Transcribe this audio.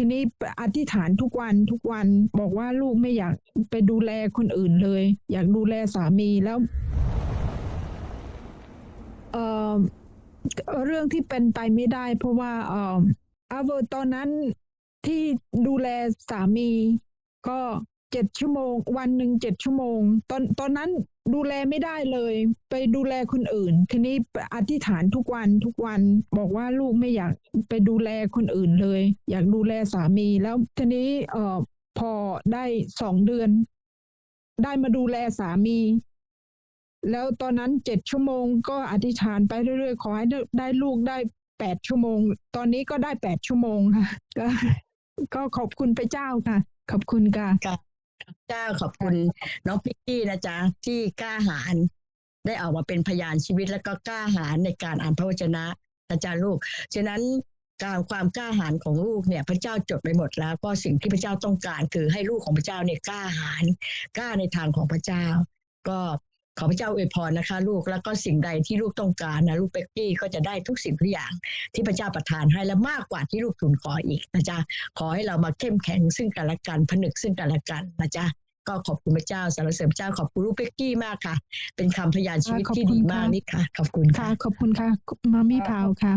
ทีนี้อธิษฐานทุกวันทุกวันบอกว่าลูกไม่อยากไปดูแลคนอื่นเลย อยากดูแลสามีแล้วเอ่อเรื่องที่เป็นไปไม่ได้ เพราะว่าเอ่ออาเวอร์ตอนนั้นที่ดูแลสามีก็ เจ็ดชั่วโมง วันหนึ่งเจ็ดชั่วโมง ตอนตอนนั้นดูแลไม่ได้เลย ไปดูแลคนอื่น ทีนี้อธิษฐานทุกวันทุกวันบอกว่าลูกไม่อยากไปดูแลคนอื่นเลย อยากดูแลสามีแล้วทีนี้เอ่อพอได้สองเดือน ได้มาดูแลสามี แล้วตอนนั้นเจ็ดชั่วโมง ก็อธิษฐานไปเรื่อยๆขอให้ได้ลูกได้แปดชั่วโมง ตอนนี้ก็ได้แปดชั่วโมงค่ะก็ขอบคุณพระเจ้าค่ะ ขอบคุณค่ะ จ้าขอบคุณน้องพิกกี้นะจ๊ะที่กล้าหาญได้ออกมาเป็นพยานชีวิตแล้วก็กล้าหาญในการอ่านพระวจนะนะจ๊ะลูก ฉะนั้นการความกล้าหาญของลูกเนี่ยพระเจ้าจดไปหมดแล้ว ก็สิ่งที่พระเจ้าต้องการคือให้ลูกของพระเจ้าเนี่ยกล้าหาญกล้าในทางของพระเจ้า ก็ ขอพระเจ้าอวยพรนะคะ ลูกแล้วก็สิ่งใดที่ลูกต้องการนะลูกเป็กกี้ก็จะได้ทุกสิ่งทุกอย่างที่พระเจ้าประทานให้และมากกว่าที่ลูกทูลขออีกนะจ๊ะขอให้เรามาเข้มแข็งซึ่งกันและกันผนึกซึ่งกันและกันนะจ๊ะก็ขอบคุณพระเจ้าสารเสริมเจ้าขอบคุณลูกเป็กกี้มากค่ะ เป็นคำพยานชีวิตที่ดีมากนี่ค่ะ ขอบคุณค่ะขอบคุณค่ะมามี่พาวค่ะ